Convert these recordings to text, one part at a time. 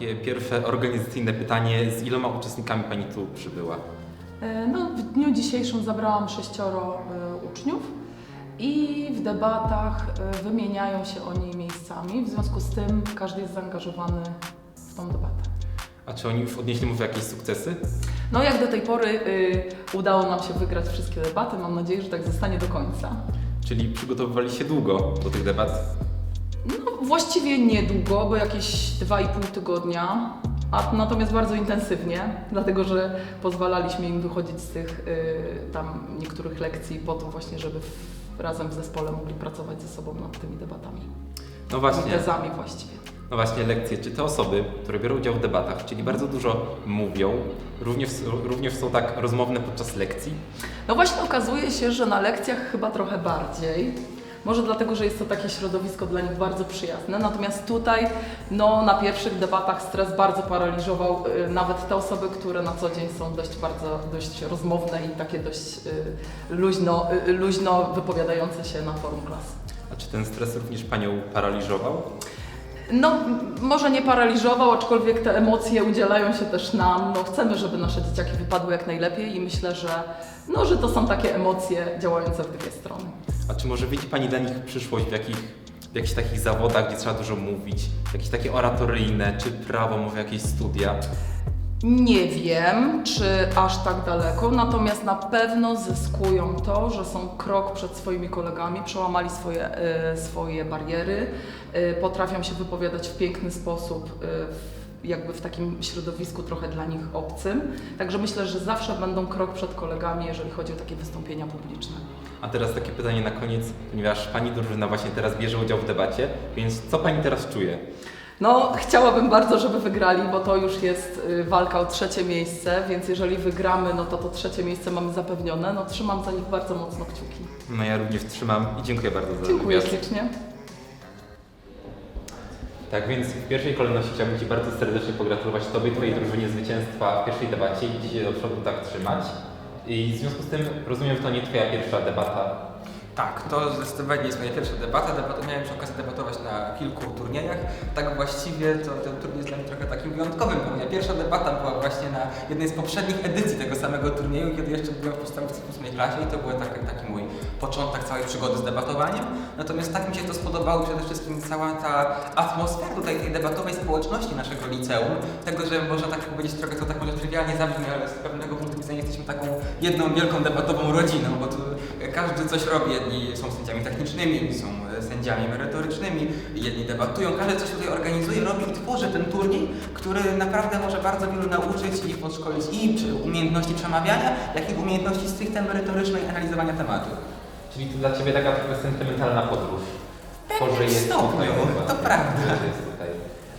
takie pierwsze organizacyjne pytanie, z iloma uczestnikami Pani tu przybyła? E, No, w dniu dzisiejszym zabrałam sześcioro e, uczniów i w debatach e, wymieniają się oni miejscami. W związku z tym każdy jest zaangażowany w tą debatę. A czy oni już odnieśli może jakieś sukcesy? No jak do tej pory y, udało nam się wygrać wszystkie debaty, mam nadzieję, że tak zostanie do końca. Czyli przygotowywali się długo do tych debat? No, właściwie niedługo, bo jakieś 2,5 tygodnia, a natomiast bardzo intensywnie, dlatego że pozwalaliśmy im wychodzić z tych y, tam niektórych lekcji po to właśnie, żeby w, razem w zespole mogli pracować ze sobą nad tymi debatami. No właśnie. tezami właściwie. No właśnie, lekcje. Czy te osoby, które biorą udział w debatach, czyli bardzo dużo mówią, również, również są tak rozmowne podczas lekcji? No właśnie okazuje się, że na lekcjach chyba trochę bardziej. Może dlatego, że jest to takie środowisko dla nich bardzo przyjazne. Natomiast tutaj, no, na pierwszych debatach stres bardzo paraliżował y, nawet te osoby, które na co dzień są dość bardzo, dość rozmowne i takie dość y, luźno, y, luźno wypowiadające się na forum klas. A czy ten stres również Panią paraliżował? No, może nie paraliżował, aczkolwiek te emocje udzielają się też nam. No, chcemy, żeby nasze dzieciaki wypadły jak najlepiej i myślę, że, no, że to są takie emocje działające w dwie strony. A czy może widzi Pani dla nich przyszłość w, jakich, w jakichś takich zawodach, gdzie trzeba dużo mówić? Jakieś takie oratoryjne, czy prawo, może jakieś studia? Nie wiem, czy aż tak daleko, natomiast na pewno zyskują to, że są krok przed swoimi kolegami, przełamali swoje, e, swoje bariery, e, potrafią się wypowiadać w piękny sposób, e, w, jakby w takim środowisku trochę dla nich obcym. Także myślę, że zawsze będą krok przed kolegami, jeżeli chodzi o takie wystąpienia publiczne. A teraz takie pytanie na koniec, ponieważ Pani drużyna właśnie teraz bierze udział w debacie, więc co Pani teraz czuje? No, chciałabym bardzo, żeby wygrali, bo to już jest y, walka o trzecie miejsce, więc jeżeli wygramy, no to to trzecie miejsce mamy zapewnione. No, trzymam za nich bardzo mocno kciuki. No ja również trzymam i dziękuję bardzo za Dziękuję wywiad. ślicznie. Tak więc w pierwszej kolejności chciałbym Ci bardzo serdecznie pogratulować Tobie, Twojej drużynie zwycięstwa w pierwszej debacie i dzisiaj do przodu tak trzymać. I w związku z tym rozumiem, że to nie Twoja pierwsza debata. Tak, to zdecydowanie jest moja pierwsza debata. Debata miałem przy okazji debatować na kilku turniejach. Tak właściwie to ten turniej jest dla mnie trochę takim wyjątkowym, bo moja pierwsza debata była właśnie na jednej z poprzednich edycji tego samego turnieju, kiedy jeszcze byłem w podstawówce w 8 klasie i to był taki, taki mój początek całej przygody z debatowaniem. Natomiast tak mi się to spodobało przede wszystkim cała ta atmosfera tutaj tej debatowej społeczności naszego liceum. Tego, że można tak powiedzieć, trochę to tak może trywialnie zabrzmi, ale z pewnego punktu widzenia jesteśmy taką jedną wielką debatową rodziną, bo tu każdy coś robi. Jedni są sędziami technicznymi, inni są e, sędziami merytorycznymi, jedni debatują, każdy coś tutaj organizuje, robi i tworzy ten turniej, który naprawdę może bardzo wielu nauczyć i podszkolić i umiejętności przemawiania, jak i umiejętności stricte merytorycznej analizowania tematu. Czyli to dla Ciebie taka trochę sentymentalna podróż. To, że jest stopniu, tutaj, to prawda. że jest tutaj.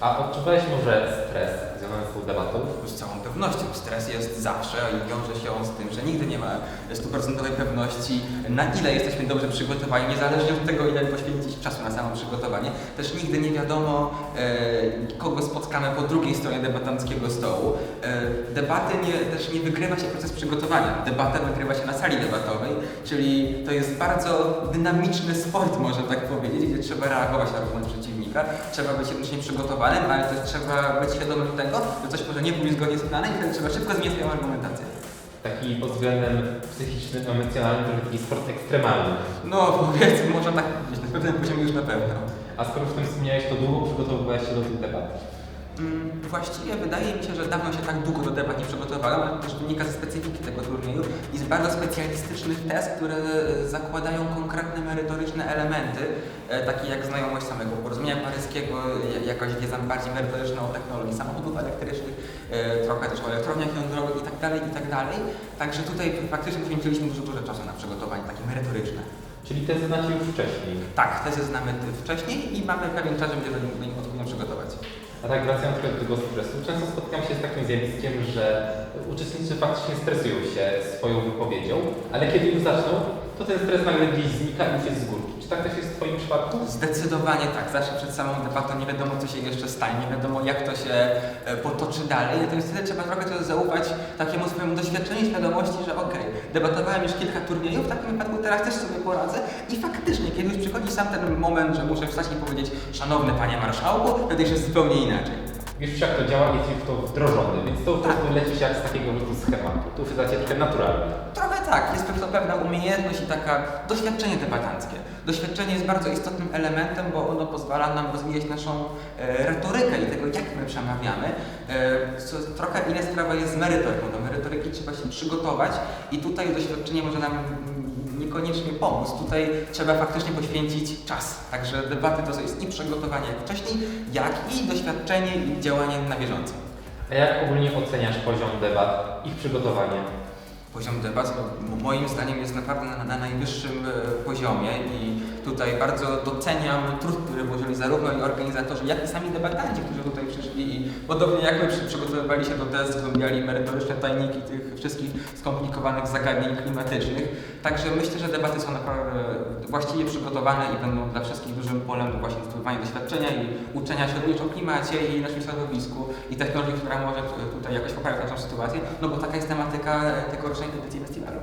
A odczuwałeś może stres związany z tą debatą? Z całą pewnością stres jest zawsze i wiąże się on z tym, że nigdy nie ma stuprocentowej pewności, na ile jesteśmy dobrze przygotowani, niezależnie od tego, ile poświęcić czasu na samo przygotowanie. Też nigdy nie wiadomo, e, kogo spotkamy po drugiej stronie debatanckiego stołu. E, debaty nie, też nie wygrywa się proces przygotowania. Debatę wygrywa się na sali debatowej, czyli to jest bardzo dynamiczny sport, można tak powiedzieć, gdzie trzeba reagować na argument przeciwnika, trzeba być jednocześnie przygotowanym, ale też trzeba być świadomym tego, coś może nie pójść zgodnie z planem i wtedy trzeba szybko zmienić swoją argumentację. Taki pod względem psychicznym, emocjonalnym, to taki sport ekstremalny. No powiedzmy, można tak powiedzieć, na pewnym poziomie już na pewno. A skoro w tym wspomniałeś, to długo przygotowywałeś się do tych debat? Mm, Właściwie wydaje mi się, że dawno się tak długo do debat nie przygotowałem, ale to też wynika ze specyfiki tego turnieju i z bardzo specjalistycznych test, które zakładają konkretne merytoryczne elementy, e, takie jak znajomość samego porozumienia paryskiego, jakaś wiedza bardziej merytoryczna o technologii samochodów elektrycznych, e, trochę też o elektrowniach jądrowych i tak dalej, i tak dalej. Także tutaj faktycznie poświęciliśmy dużo, dużo czasu na przygotowanie takie merytoryczne. Czyli te znacie już wcześniej. Tak, tezy znamy wcześniej i mamy pewien czas, żeby do nich odpowiednio przygotować. A tak wracając do tego stresu, często spotykam się z takim zjawiskiem, że uczestnicy faktycznie stresują się swoją wypowiedzią, ale kiedy już zaczną, to ten stres nagle gdzieś znika i już jest z górki. Tak też jest w Twoim przypadku? Zdecydowanie tak. Zawsze przed samą debatą nie wiadomo, co się jeszcze stanie, nie wiadomo, jak to się e, potoczy dalej. Natomiast wtedy trzeba trochę też zaufać takiemu swojemu doświadczeniu świadomości, że okej, debatowałem już kilka turniejów, w takim wypadku teraz też sobie poradzę. I faktycznie, kiedy już przychodzi sam ten moment, że muszę wstać i powiedzieć, szanowny panie marszałku, wtedy już jest zupełnie inaczej. Już jak to działa, jest już to wdrożone, więc to po prostu leci się jak z takiego rzutu schematu. To już jest trochę naturalne. Trochę tak, jest to pewna umiejętność i taka doświadczenie debatanckie. Doświadczenie jest bardzo istotnym elementem, bo ono pozwala nam rozwijać naszą e, retorykę i tego, jak my przemawiamy. E, co, trochę inna sprawa jest z merytoryką. Do merytoryki trzeba się przygotować i tutaj doświadczenie może nam niekoniecznie pomóc. Tutaj trzeba faktycznie poświęcić czas. Także debaty to jest i przygotowanie jak wcześniej, jak i doświadczenie i działanie na bieżąco. A jak ogólnie oceniasz poziom debat, ich przygotowanie? Poziom debat no, moim zdaniem jest naprawdę na, na najwyższym e, poziomie i tutaj bardzo doceniam trud, który włożyli zarówno i organizatorzy, jak i sami debatanci, którzy tutaj przyszli i podobnie jak my przy, przygotowywali się do test, zgłębiali merytoryczne tajniki tych wszystkich skomplikowanych zagadnień klimatycznych. Także myślę, że debaty są naprawdę właściwie przygotowane i będą dla wszystkich dużym polem do właśnie zdobywania doświadczenia i uczenia się również o klimacie i naszym środowisku i technologii, która może tutaj jakoś poprawić naszą sytuację, no bo taka jest tematyka tegorocznej edycji festiwalu.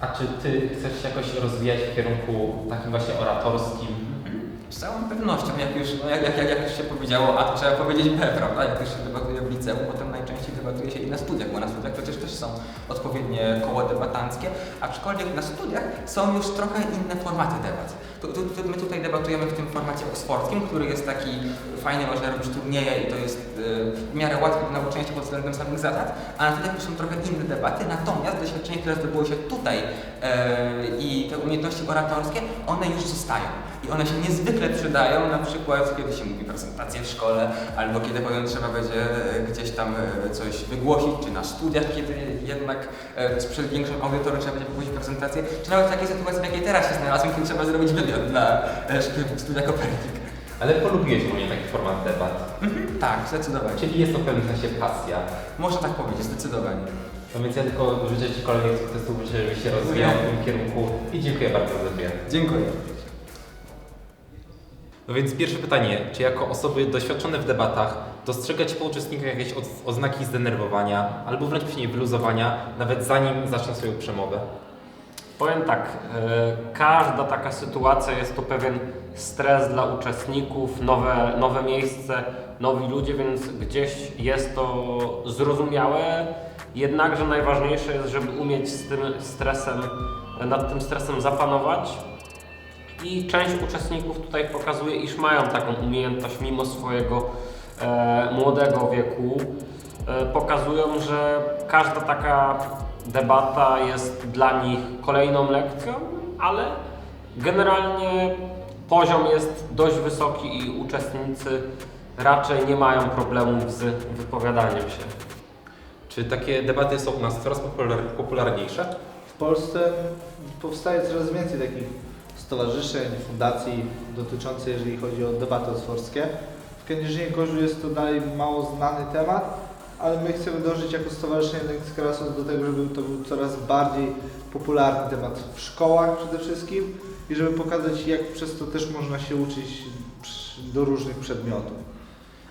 A czy ty chcesz się jakoś rozwijać w kierunku takim właśnie oratorskim? Z całą pewnością, jak już, no jak, jak, jak już się powiedziało A, to trzeba powiedzieć B, prawda? Jak już się debatuje w liceum, potem najczęściej debatuje się i na studiach, bo na studiach przecież też są odpowiednie koła debatanckie, aczkolwiek na studiach są już trochę inne formaty debat. Tu, tu, tu, my tutaj debatujemy w tym formacie oksfordzkim, który jest taki fajny, można robić turnieje i to jest y, w miarę łatwe do nauczenia się pod względem samych zasad, a na już są trochę inne debaty, natomiast doświadczenie, które zdobyło się tutaj y, i te umiejętności oratorskie, one już zostają. I one się niezwykle przydają, na przykład kiedy się mówi prezentację w szkole, albo kiedy powiem, trzeba będzie e, gdzieś tam e, coś wygłosić, czy na studiach, kiedy jednak e, przed większym audytorem trzeba będzie wygłosić prezentację, czy nawet w takiej sytuacji, w jakiej teraz się znalazłem, kiedy trzeba zrobić wywiad dla studia Kopernik. Ale polubiłeś ogólnie taki format debat. Mhm, tak, zdecydowanie. Czyli jest to w pewnym sensie pasja. Można tak powiedzieć, zdecydowanie. No więc ja tylko życzę Ci kolejnych sukcesów, żebyś się rozwijał w tym kierunku i dziękuję bardzo za wywiad. Dziękuję. No więc pierwsze pytanie, czy jako osoby doświadczone w debatach dostrzega Ci po uczestnikach jakieś oznaki zdenerwowania albo wręcz przeciwnie wyluzowania, nawet zanim zaczną swoją przemowę? Powiem tak, e, każda taka sytuacja jest to pewien stres dla uczestników, nowe, nowe miejsce, nowi ludzie, więc gdzieś jest to zrozumiałe. Jednakże najważniejsze jest, żeby umieć z tym stresem, nad tym stresem zapanować. I część uczestników tutaj pokazuje, iż mają taką umiejętność mimo swojego e, młodego wieku. E, pokazują, że każda taka debata jest dla nich kolejną lekcją, ale generalnie poziom jest dość wysoki i uczestnicy raczej nie mają problemów z wypowiadaniem się. Czy takie debaty są u nas coraz popular popularniejsze? W Polsce powstaje coraz więcej takich stowarzyszeń, fundacji dotyczących, jeżeli chodzi o debaty oxfordzkie. W Kędzierzynie-Koźlu jest to dalej mało znany temat, ale my chcemy dążyć jako Stowarzyszenie Karasos do tego, żeby to był coraz bardziej popularny temat w szkołach przede wszystkim i żeby pokazać, jak przez to też można się uczyć do różnych przedmiotów.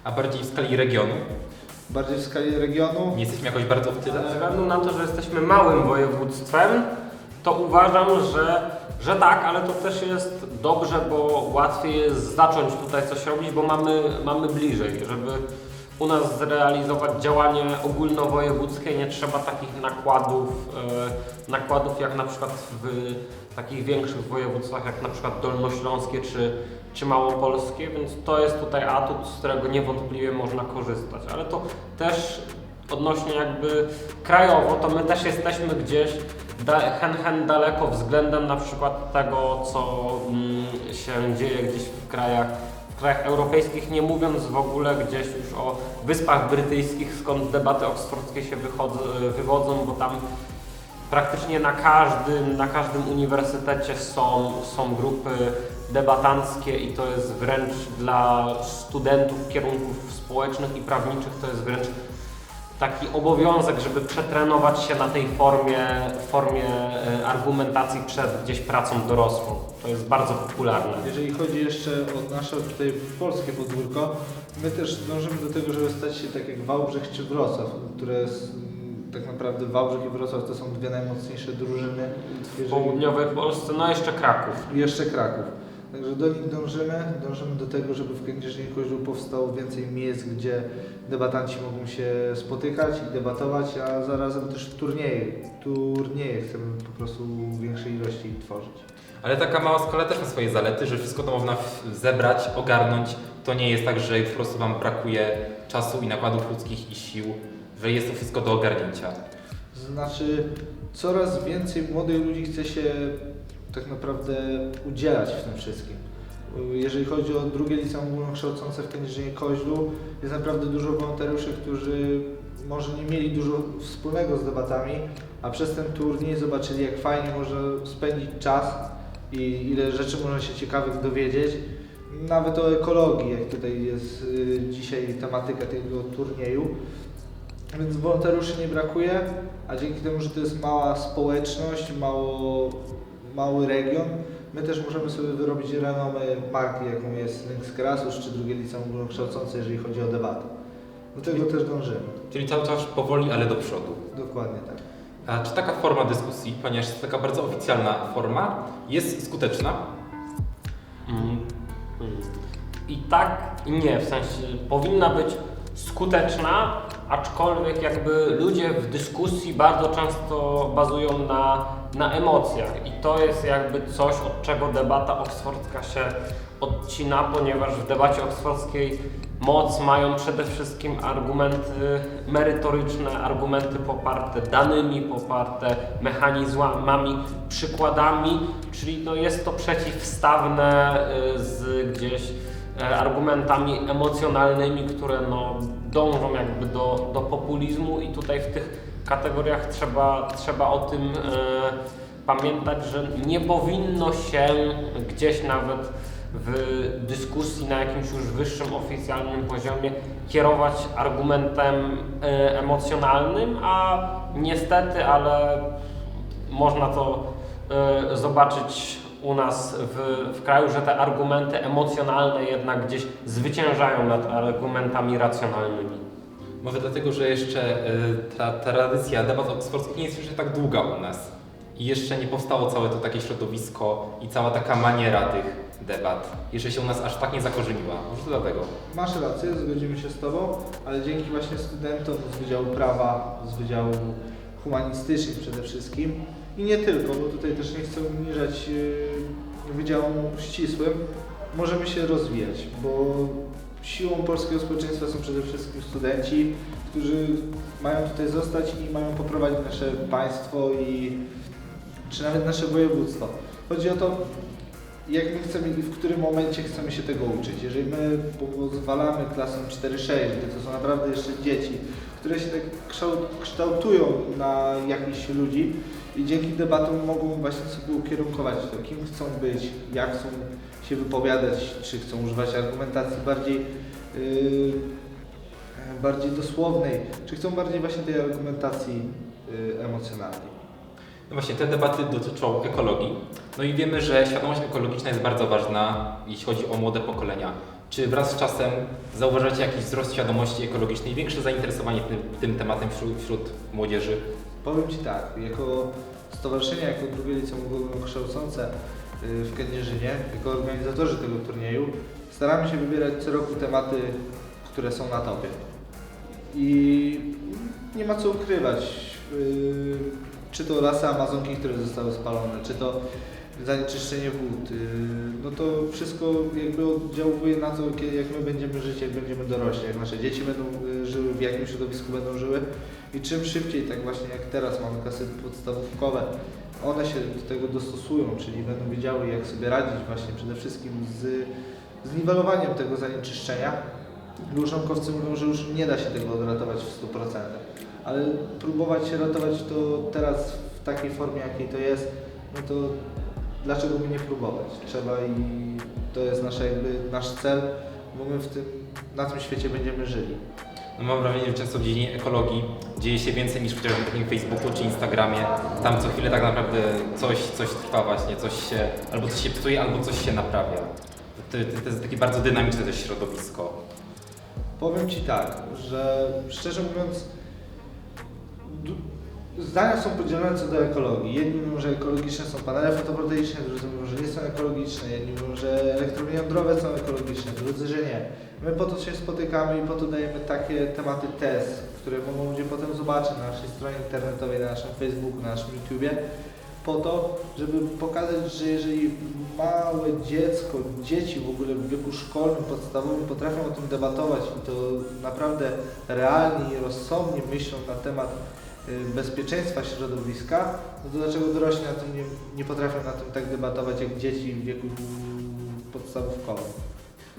A bardziej w skali regionu? Bardziej w skali regionu. Nie jesteśmy jakoś bardzo w tyle? Ze względu na to, że jesteśmy małym województwem, to uważam, że, że tak, ale to też jest dobrze, bo łatwiej jest zacząć tutaj coś robić, bo mamy, mamy bliżej, żeby u nas zrealizować działanie ogólnowojewódzkie, nie trzeba takich nakładów, e, nakładów jak na przykład w takich większych województwach, jak na przykład Dolnośląskie czy, czy Małopolskie, więc to jest tutaj atut, z którego niewątpliwie można korzystać, ale to też odnośnie jakby krajowo, to my też jesteśmy gdzieś hen, hen daleko względem na przykład tego, co mm, się dzieje gdzieś w krajach, w krajach europejskich, nie mówiąc w ogóle gdzieś już o Wyspach Brytyjskich, skąd debaty oksfordzkie się wywodzą, bo tam praktycznie na każdym, na każdym uniwersytecie są, są grupy debatanckie i to jest wręcz dla studentów kierunków społecznych i prawniczych to jest wręcz taki obowiązek, żeby przetrenować się na tej formie, formie e, argumentacji przed gdzieś pracą dorosłą. To jest bardzo popularne. Jeżeli chodzi jeszcze o nasze tutaj polskie podwórko, my też dążymy do tego, żeby stać się tak jak Wałbrzych czy Wrocław, które jest, tak naprawdę Wałbrzych i Wrocław to są dwie najmocniejsze drużyny. W Jeżeli, południowej Polsce, no jeszcze Kraków. jeszcze Kraków. Także do nich dążymy. Dążymy do tego, żeby w Kędzierzynie Koźlu powstało więcej miejsc, gdzie debatanci mogą się spotykać i debatować, a zarazem też turnieje. Turnieje chcemy po prostu w większej ilości tworzyć. Ale taka mała skala też ma swoje zalety, że wszystko to można zebrać, ogarnąć. To nie jest tak, że po prostu Wam brakuje czasu i nakładów ludzkich i sił, że jest to wszystko do ogarnięcia. Znaczy, coraz więcej młodych ludzi chce się tak naprawdę udzielać w tym wszystkim. Jeżeli chodzi o drugie liceum ogólnokształcące w Kędzierzynie Koźlu, jest naprawdę dużo wolontariuszy, którzy może nie mieli dużo wspólnego z debatami, a przez ten turniej zobaczyli, jak fajnie można spędzić czas i ile rzeczy można się ciekawych dowiedzieć. Nawet o ekologii, jak tutaj jest y, dzisiaj tematyka tego turnieju. Więc wolontariuszy nie brakuje, a dzięki temu, że to jest mała społeczność, mało, mały region, my też możemy sobie wyrobić renomę marki, jaką jest Lynx Krasus czy drugie liceum ogólnokształcące, jeżeli chodzi o debatę. Do tego też dążymy. Czyli cały czas powoli, ale do przodu. Dokładnie tak. A czy taka forma dyskusji, ponieważ jest to taka bardzo oficjalna forma, jest skuteczna? Mm. I tak i nie, w sensie powinna być skuteczna, aczkolwiek jakby ludzie w dyskusji bardzo często bazują na, na emocjach i to jest jakby coś, od czego debata oksfordzka się odcina, ponieważ w debacie oksfordzkiej moc mają przede wszystkim argumenty merytoryczne, argumenty poparte danymi, poparte mechanizmami, przykładami, czyli no jest to przeciwstawne y, z gdzieś argumentami emocjonalnymi, które no, dążą jakby do, do populizmu i tutaj w tych kategoriach trzeba, trzeba o tym e, pamiętać, że nie powinno się gdzieś nawet w dyskusji na jakimś już wyższym oficjalnym poziomie kierować argumentem e, emocjonalnym, a niestety, ale można to e, zobaczyć u nas w, w kraju, że te argumenty emocjonalne jednak gdzieś zwyciężają nad argumentami racjonalnymi. Może dlatego, że jeszcze y, ta tradycja debat oksfordzkich nie jest jeszcze tak długa u nas. I jeszcze nie powstało całe to takie środowisko i cała taka maniera tych debat. Jeszcze się u nas aż tak nie zakorzeniła. Może to dlatego. Masz rację, zgodzimy się z Tobą, ale dzięki właśnie studentom z Wydziału Prawa, z Wydziału Humanistycznych przede wszystkim i nie tylko, bo tutaj też nie chcę uniżać yy, Wydziałom Ścisłym, możemy się rozwijać, bo siłą polskiego społeczeństwa są przede wszystkim studenci, którzy mają tutaj zostać i mają poprowadzić nasze państwo i czy nawet nasze województwo. Chodzi o to, jak my chcemy i w którym momencie chcemy się tego uczyć. Jeżeli my pozwalamy klasom 4-6, gdzie to są naprawdę jeszcze dzieci, które się tak kształt- kształtują na jakichś ludzi i dzięki debatom mogą właśnie sobie ukierunkować to, kim chcą być, jak chcą się wypowiadać, czy chcą używać argumentacji bardziej, yy, bardziej dosłownej, czy chcą bardziej właśnie tej argumentacji yy, emocjonalnej. No właśnie, te debaty dotyczą ekologii. No i wiemy, że świadomość ekologiczna jest bardzo ważna, jeśli chodzi o młode pokolenia. Czy wraz z czasem zauważacie jakiś wzrost świadomości ekologicznej, większe zainteresowanie tym, tym tematem wśród, wśród młodzieży? Powiem Ci tak, jako stowarzyszenie, jako drugie liceum ogólnokształcące y, w Kędzierzynie, jako organizatorzy tego turnieju, staramy się wybierać co roku tematy, które są na topie. I nie ma co ukrywać, y, czy to lasy Amazonki, które zostały spalone, czy to zanieczyszczenie wód, y, no to wszystko jakby oddziałuje na to, jak my będziemy żyć, jak będziemy dorośli, jak nasze dzieci będą y, żyły, w jakim środowisku będą żyły. I czym szybciej, tak właśnie jak teraz mamy klasy podstawówkowe, one się do tego dostosują, czyli będą wiedziały jak sobie radzić właśnie przede wszystkim z zniwelowaniem tego zanieczyszczenia. Już naukowcy mówią, że już nie da się tego odratować w 100%, ale próbować się ratować to teraz w takiej formie jakiej to jest, no to dlaczego by nie próbować? Trzeba i to jest nasze, jakby nasz cel, bo my w tym, na tym świecie będziemy żyli. No mam wrażenie, że często w dziedzinie ekologii dzieje się więcej niż chociażby na Facebooku czy Instagramie. Tam co chwilę tak naprawdę coś, coś trwa właśnie, coś się, albo coś się psuje, albo coś się naprawia. To, to, to jest takie bardzo dynamiczne też środowisko. Powiem Ci tak, że szczerze mówiąc, zdania są podzielone co do ekologii. Jedni mówią, że ekologiczne są panele fotowoltaiczne, drudzy mówią, że nie są ekologiczne, jedni mówią, że elektrownie jądrowe są ekologiczne, drudzy, że nie. My po to się spotykamy i po to dajemy takie tematy test, które mogą ludzie potem zobaczyć na naszej stronie internetowej, na naszym Facebooku, na naszym YouTubie, po to, żeby pokazać, że jeżeli małe dziecko, dzieci w ogóle w wieku szkolnym, podstawowym potrafią o tym debatować i to naprawdę realnie i rozsądnie myślą na temat bezpieczeństwa środowiska, no to dlaczego dorośli na tym nie, nie potrafią na tym tak debatować jak dzieci w wieku podstawówkowym?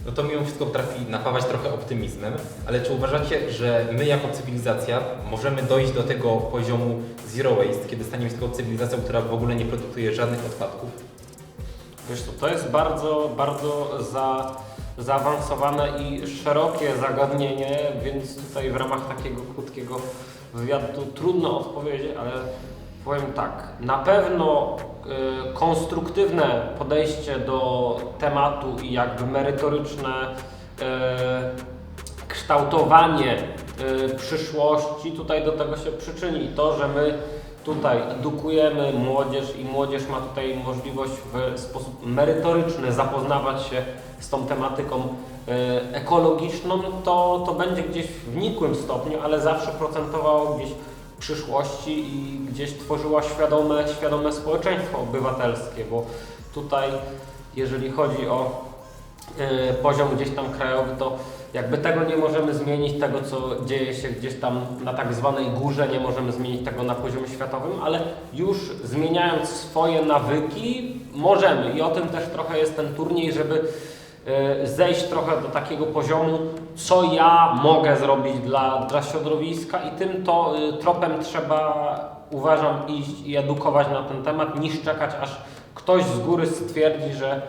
No to mimo wszystko potrafi napawać trochę optymizmem, ale czy uważacie, że my jako cywilizacja możemy dojść do tego poziomu zero waste, kiedy staniemy się taką cywilizacją, która w ogóle nie produkuje żadnych odpadków? Wiesz co, to jest bardzo, bardzo za, zaawansowane i szerokie zagadnienie, więc tutaj w ramach takiego krótkiego wywiadu trudno odpowiedzieć, ale powiem tak, na pewno y, konstruktywne podejście do tematu i jakby merytoryczne y, kształtowanie y, przyszłości tutaj do tego się przyczyni. To, że my tutaj edukujemy młodzież i młodzież ma tutaj możliwość w sposób merytoryczny zapoznawać się z tą tematyką ekologiczną, to, to będzie gdzieś w nikłym stopniu, ale zawsze procentowało gdzieś w przyszłości i gdzieś tworzyła świadome, świadome społeczeństwo obywatelskie, bo tutaj jeżeli chodzi o e, poziom gdzieś tam krajowy, to jakby tego nie możemy zmienić, tego co dzieje się gdzieś tam na tak zwanej górze, nie możemy zmienić tego na poziomie światowym, ale już zmieniając swoje nawyki możemy. I o tym też trochę jest ten turniej, żeby e, zejść trochę do takiego poziomu, co ja mogę zrobić dla, dla środowiska i tym to y, tropem trzeba uważam iść i edukować na ten temat, niż czekać aż ktoś z góry stwierdzi, że y,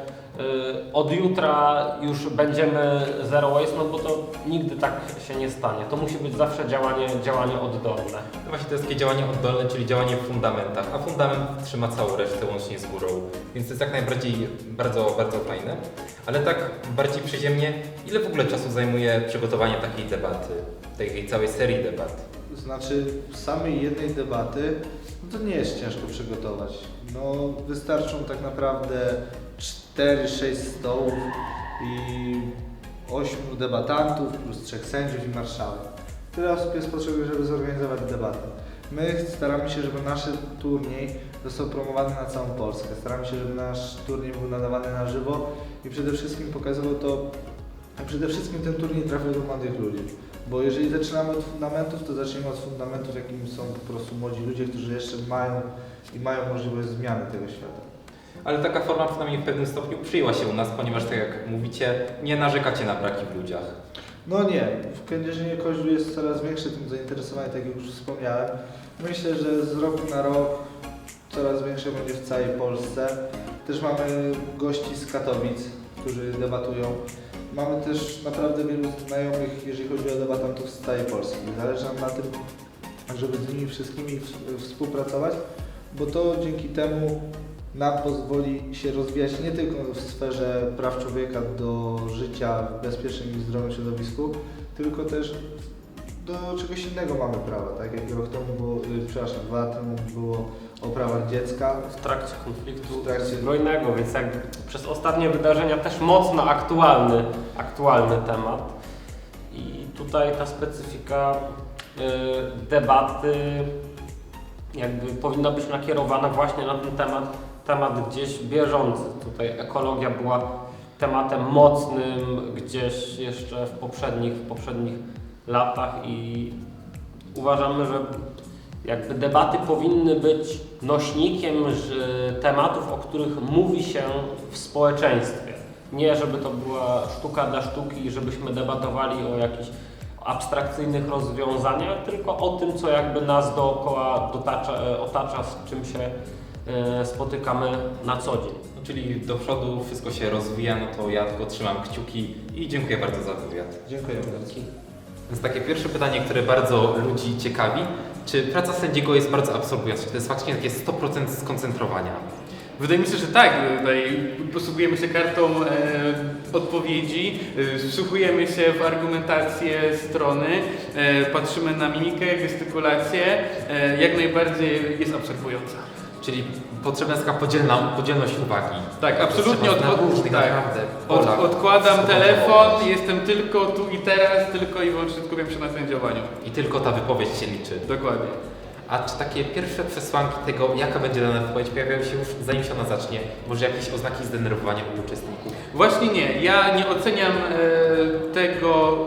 od jutra już będziemy zero waste, no bo to nigdy tak się nie stanie. To musi być zawsze działanie, działanie oddolne. No właśnie to jest takie działanie oddolne, czyli działanie w fundamentach, a fundament trzyma całą resztę łącznie z górą. Więc to jest jak najbardziej bardzo, bardzo fajne. Ale tak bardziej przyziemnie, ile w ogóle czasu zajmuje przygotowanie takiej debaty, tej całej serii debat? To znaczy samej jednej debaty, no to nie jest ciężko przygotować. No wystarczą tak naprawdę 4-6 stołów i 8 debatantów plus 3 sędziów i marszałek. Tyle osób jest potrzebne, żeby zorganizować debatę. My staramy się, żeby nasz turniej został promowany na całą Polskę. Staramy się, żeby nasz turniej był nadawany na żywo i przede wszystkim pokazywał to, przede wszystkim ten turniej trafił do młodych ludzi. Bo jeżeli zaczynamy od fundamentów, to zacznijmy od fundamentów, jakim są po prostu młodzi ludzie, którzy jeszcze mają i mają możliwość zmiany tego świata. Ale taka forma przynajmniej w pewnym stopniu przyjęła się u nas, ponieważ tak jak mówicie, nie narzekacie na braki w ludziach. No nie, w Kędzierzynie Koźlu jest coraz większe tym zainteresowanie, tak jak już wspomniałem. Myślę, że z roku na rok coraz większe będzie w całej Polsce. Też mamy gości z Katowic, którzy debatują. Mamy też naprawdę wielu znajomych, jeżeli chodzi o debatantów z całej Polski. Zależy nam na tym, żeby z nimi wszystkimi współpracować, bo to dzięki temu nam pozwoli się rozwijać nie tylko w sferze praw człowieka do życia w bezpiecznym i zdrowym środowisku, tylko też do czegoś innego mamy prawa, tak jak rok temu było, y, przepraszam, dwa lata temu było o prawach dziecka. W trakcie konfliktu W trakcie- zbrojnego, więc jakby przez ostatnie wydarzenia też mocno aktualny, aktualny temat. I tutaj ta specyfika y, debaty jakby powinna być nakierowana właśnie na ten temat, temat gdzieś bieżący. Tutaj ekologia była tematem mocnym gdzieś jeszcze w poprzednich, w poprzednich latach i uważamy, że jakby debaty powinny być nośnikiem tematów, o których mówi się w społeczeństwie. Nie, żeby to była sztuka dla sztuki, żebyśmy debatowali o jakichś abstrakcyjnych rozwiązaniach, tylko o tym, co jakby nas dookoła dotacza, otacza, z czym się spotykamy na co dzień. No, czyli do przodu wszystko się rozwija, no to ja tylko trzymam kciuki i dziękuję bardzo za wywiad. Dziękuję bardzo. Więc takie pierwsze pytanie, które bardzo ludzi ciekawi, czy praca sędziego jest bardzo absorbująca? Czy to jest faktycznie takie 100% skoncentrowania? Wydaje mi się, że tak. Tutaj posługujemy się kartą e, odpowiedzi, e, wsłuchujemy się w argumentację strony, e, patrzymy na mimikę, gestykulację. E, jak najbardziej jest obserwująca. Czyli potrzebna jest taka podzielna, podzielność uwagi. Tak, absolutnie na różnych tak. naprawdę Od, odkładam telefon, jestem tylko tu i teraz, tylko i wyłącznie skupiam się na sędziowaniu. I tylko ta wypowiedź się liczy. Dokładnie. A czy takie pierwsze przesłanki tego, jaka będzie dana wypowiedź, pojawiają się już zanim się ona zacznie? Może jakieś oznaki zdenerwowania u uczestników? Właśnie nie. Ja nie oceniam e, tego,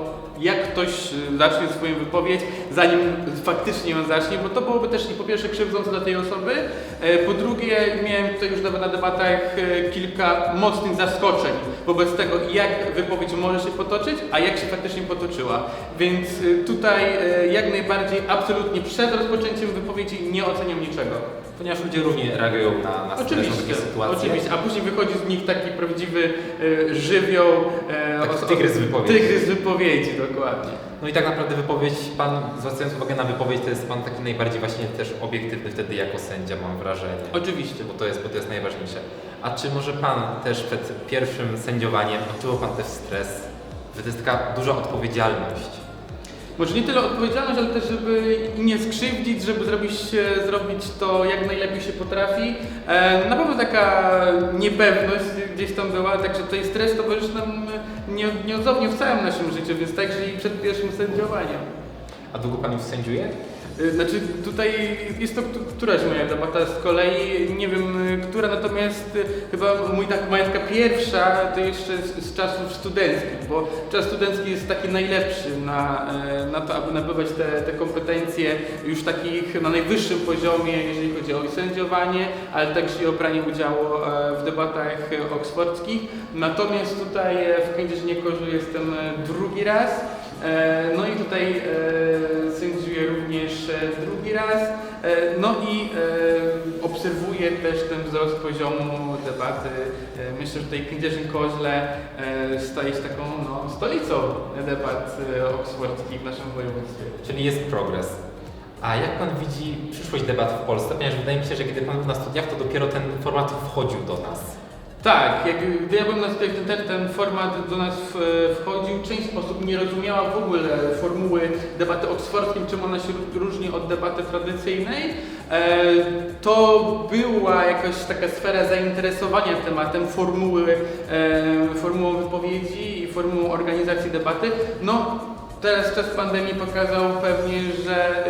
jak ktoś e, zacznie swoją wypowiedź, zanim faktycznie ją zacznie, bo to byłoby też po pierwsze krzywdzące dla tej osoby, e, po drugie miałem tutaj już nawet na debatach e, kilka mocnych zaskoczeń wobec tego, jak wypowiedź może się potoczyć, a jak się faktycznie potoczyła. Więc e, tutaj jak najbardziej, absolutnie przed rozpoczęciem wypowiedzi nie oceniam niczego. Ponieważ ludzie różnie reagują na, na Oczywiście, takie sytuacje. oczywiście, a później wychodzi z nich taki prawdziwy żywioł. E, tygrys wypowiedzi. Tygrys wypowiedzi, dokładnie. No i tak naprawdę wypowiedź, pan, zwracając uwagę na wypowiedź, to jest pan taki najbardziej właśnie też obiektywny wtedy jako sędzia, mam wrażenie. Oczywiście. Bo to jest, bo to jest najważniejsze. A czy może pan też przed pierwszym sędziowaniem odczuwał pan też stres? Że to jest taka duża odpowiedzialność. Może nie tyle odpowiedzialność, ale też, żeby nie skrzywdzić, żeby zrobić, e, zrobić to jak najlepiej się potrafi. E, na pewno taka niepewność gdzieś tam była, także tutaj stres towarzyszy nam nie, nieodzownie w całym naszym życiu, więc także i przed pierwszym sędziowaniem. A długo pan już sędziuje? Y, Znaczy tutaj jest to któ- któraś moja debata z kolei, nie wiem y, która, natomiast y, chyba mój, tak, moja pierwsza to jeszcze z, z czasów studenckich, bo czas studencki jest taki najlepszy na, e, na to, aby nabywać te, te kompetencje już takich na najwyższym poziomie, jeżeli chodzi o sędziowanie, ale także i o branie udziału e, w debatach e, oksfordzkich. Natomiast tutaj w Kędzierzynie Korzu jestem drugi raz. E, No i tutaj e, sędziuję również e, drugi raz. No i obserwuję też ten wzrost poziomu debaty. Myślę, że tutaj Kędzierzyn-Koźle e, staje się taką no, stolicą debat oksfordzkich w naszym województwie. Czyli jest progres. A jak pan widzi przyszłość debat w Polsce? Ponieważ wydaje mi się, że kiedy pan był na studiach, to dopiero ten format wchodził do nas. Tak, jak, gdy ja byłem na studiach, ten, ten, format do nas w, wchodził. Część osób nie rozumiała w ogóle formuły debaty oksfordzkiej, czym ona się różni od debaty tradycyjnej. E, to była jakaś taka sfera zainteresowania tematem formuły, e, formułą wypowiedzi i formułą organizacji debaty. No, teraz czas pandemii pokazał pewnie, że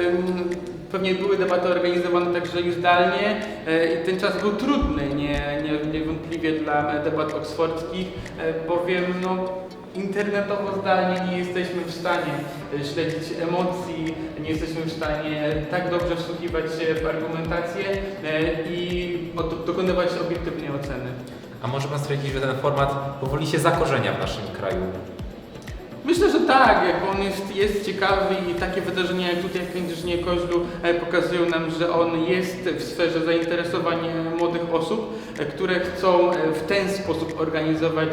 pewnie były debaty organizowane także i zdalnie e, i ten czas był trudny, nie, nie, niewątpliwie dla debat oksfordzkich, e, bowiem no, internetowo zdalnie nie jesteśmy w stanie e, śledzić emocji, nie jesteśmy w stanie tak dobrze wsłuchiwać się w argumentację i dokonywać obiektywnej oceny. A może pan stwierdzić, że ten format powoli się zakorzenia w naszym kraju? Myślę, że tak, jak on jest, jest ciekawy i takie wydarzenia jak tutaj w Kędzierzynie Koźlu e, pokazują nam, że on jest w sferze zainteresowania młodych osób, e, które chcą e, w ten sposób organizować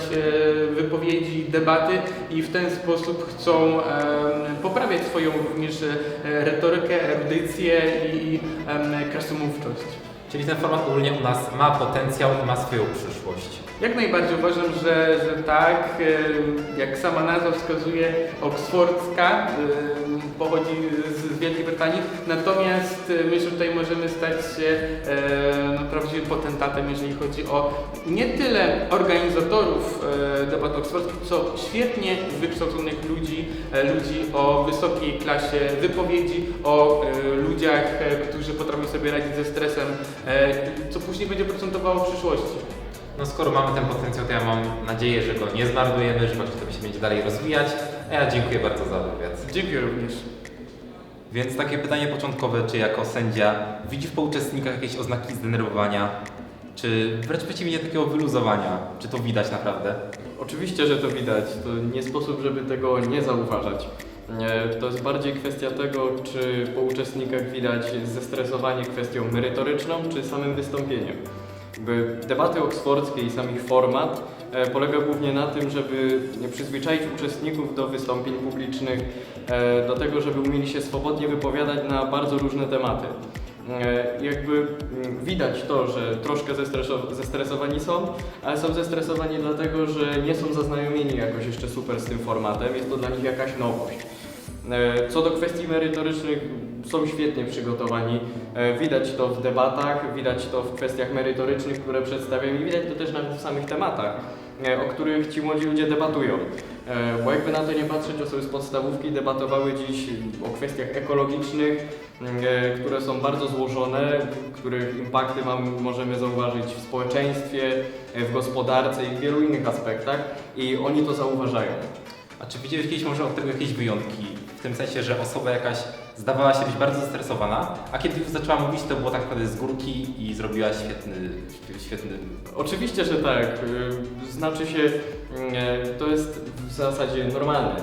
wypowiedzi, debaty i w ten sposób chcą poprawiać swoją również retorykę, erudycję i, krasomówczość. Czyli ten format ogólnie u nas ma potencjał i ma swoją przyszłość. Jak najbardziej uważam, że, że tak. Jak sama nazwa wskazuje, oksfordzka pochodzi z, Wielkiej Brytanii. Natomiast e, myślę, że tutaj możemy stać się no, prawdziwym potentatem, jeżeli chodzi o nie tyle organizatorów e, debat oksfordzkich, co świetnie wykształconych ludzi, e, ludzi o wysokiej klasie wypowiedzi, o ludziach, którzy potrafią sobie radzić ze stresem, co później będzie procentowało w przyszłości. No skoro mamy ten potencjał, to ja mam nadzieję, że go nie zmarnujemy, że właśnie to się będzie dalej rozwijać. A ja dziękuję bardzo za wywiad. Dziękuję również. Więc takie pytanie początkowe, czy jako sędzia widzisz po uczestnikach jakieś oznaki zdenerwowania, czy wręcz przeciwnie takiego wyluzowania? Czy to widać naprawdę? Oczywiście, że to widać. To nie sposób, żeby tego nie zauważać. E, To jest bardziej kwestia tego, czy po uczestnikach widać zestresowanie kwestią merytoryczną, czy samym wystąpieniem. Jakby debaty oksfordzkie i sam ich format e, polega głównie na tym, żeby przyzwyczaić uczestników do wystąpień publicznych, e, do tego, żeby umieli się swobodnie wypowiadać na bardzo różne tematy. E, Jakby mm, widać to, że troszkę zestreso- zestresowani są, ale są zestresowani dlatego, że nie są zaznajomieni jakoś jeszcze super z tym formatem, jest to dla nich jakaś nowość. Co do kwestii merytorycznych, są świetnie przygotowani. E, Widać to w debatach, widać to w kwestiach merytorycznych, które przedstawiają i widać to też nawet w samych tematach, e, o których ci młodzi ludzie debatują. E, Bo jakby na to nie patrzeć, osoby z podstawówki debatowały dziś o kwestiach ekologicznych, które są bardzo złożone, których impakty mam, możemy zauważyć w społeczeństwie, w gospodarce i w wielu innych aspektach i oni to zauważają. A czy widziałeś kiedyś może od tego jakieś wyjątki? W tym sensie, że osoba jakaś zdawała się być bardzo zestresowana, a kiedy już zaczęła mówić, to było tak naprawdę z górki i zrobiła świetny, świetny Oczywiście, że tak. Y, Znaczy się, y, to jest w zasadzie normalne,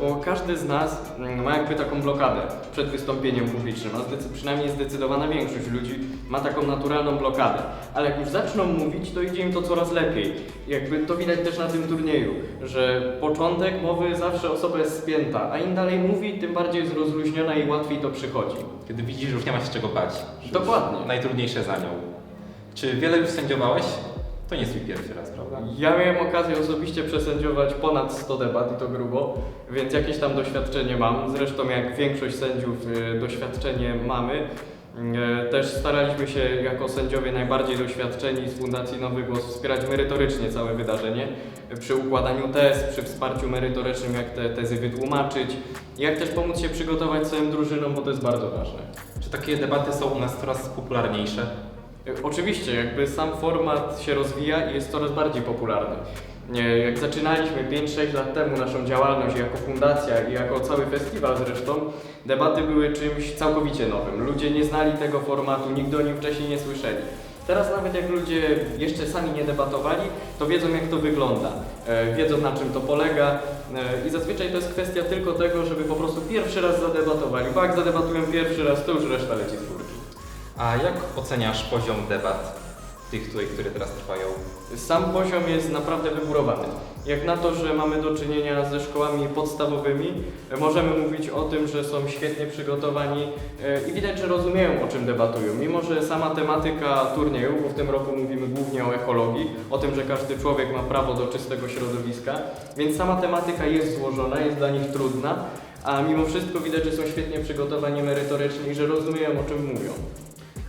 bo każdy z nas y, ma jakby taką blokadę przed wystąpieniem publicznym, a zdecy- przynajmniej zdecydowana większość ludzi ma taką naturalną blokadę. Ale jak już zaczną mówić, to idzie im to coraz lepiej. Jakby to widać też na tym turnieju, że początek mowy zawsze osoba jest spięta, a im dalej mówi, tym bardziej jest rozluźniona i łatwiej to przychodzi. Kiedy widzisz, że już nie ma się czego bać. Dokładnie. Najtrudniejsze za nią. Czy wiele już sędziowałeś? To nie jest twój pierwszy raz, prawda? Ja miałem okazję osobiście przesędziować ponad 100 debat i to grubo, więc jakieś tam doświadczenie mam. Zresztą jak większość sędziów y, doświadczenie mamy. Y, Też staraliśmy się jako sędziowie najbardziej doświadczeni z Fundacji Nowy Głos wspierać merytorycznie całe wydarzenie. y, Przy układaniu tez, przy wsparciu merytorycznym, jak te tezy wytłumaczyć, jak też pomóc się przygotować całym drużynom, bo to jest bardzo ważne. Czy takie debaty są u nas coraz popularniejsze? E, Oczywiście, jakby sam format się rozwija i jest coraz bardziej popularny. Nie, Jak zaczynaliśmy 5-6 lat temu naszą działalność jako fundacja i jako cały festiwal zresztą, debaty były czymś całkowicie nowym. Ludzie nie znali tego formatu, nigdy o nim wcześniej nie słyszeli. Teraz nawet jak ludzie jeszcze sami nie debatowali, to wiedzą jak to wygląda, e, wiedzą na czym to polega e, i zazwyczaj to jest kwestia tylko tego, żeby po prostu pierwszy raz zadebatowali, bo jak zadebatują pierwszy raz, to już reszta leci z górki. A jak oceniasz poziom debat tych, tutaj, które teraz trwają? Sam poziom jest naprawdę wygórowany. Jak na to, że mamy do czynienia ze szkołami podstawowymi, e, możemy mówić o tym, że są świetnie przygotowani e, i widać, że rozumieją o czym debatują. Mimo, że sama tematyka turnieju, bo w tym roku mówimy głównie o ekologii, o tym, że każdy człowiek ma prawo do czystego środowiska, więc sama tematyka jest złożona, jest dla nich trudna, a mimo wszystko widać, że są świetnie przygotowani merytorycznie i że rozumieją o czym mówią.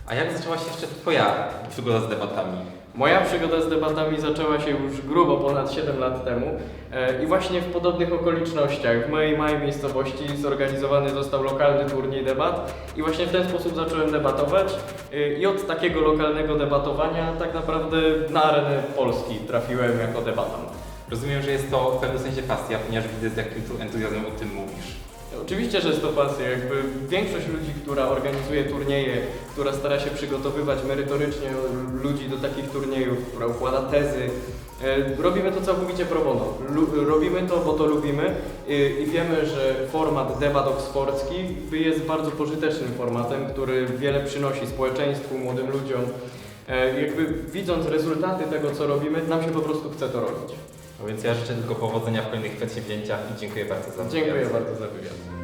A jak zaczęła się jeszcze Twoja przygoda z debatami? Moja przygoda z debatami zaczęła się już grubo ponad 7 lat temu e, i właśnie w podobnych okolicznościach. W mojej małej miejscowości zorganizowany został lokalny turniej debat i właśnie w ten sposób zacząłem debatować e, i od takiego lokalnego debatowania tak naprawdę na arenę Polski trafiłem jako debatant. Rozumiem, że jest to w pewnym sensie pasja, ponieważ widzę z jakim tu entuzjazmem o tym mówisz. Oczywiście, że jest to pasja. Jakby większość ludzi, która organizuje turnieje, która stara się przygotowywać merytorycznie ludzi do takich turniejów, która układa tezy, e, robimy to całkowicie pro bono. Robimy to, bo to lubimy i wiemy, że format debat oksfordzki jest bardzo pożytecznym formatem, który wiele przynosi społeczeństwu, młodym ludziom. E, Jakby widząc rezultaty tego, co robimy, nam się po prostu chce to robić. No więc ja życzę tylko powodzenia w kolejnych przedsięwzięciach i dziękuję bardzo za wywiad. Dziękuję bardzo za wywiad.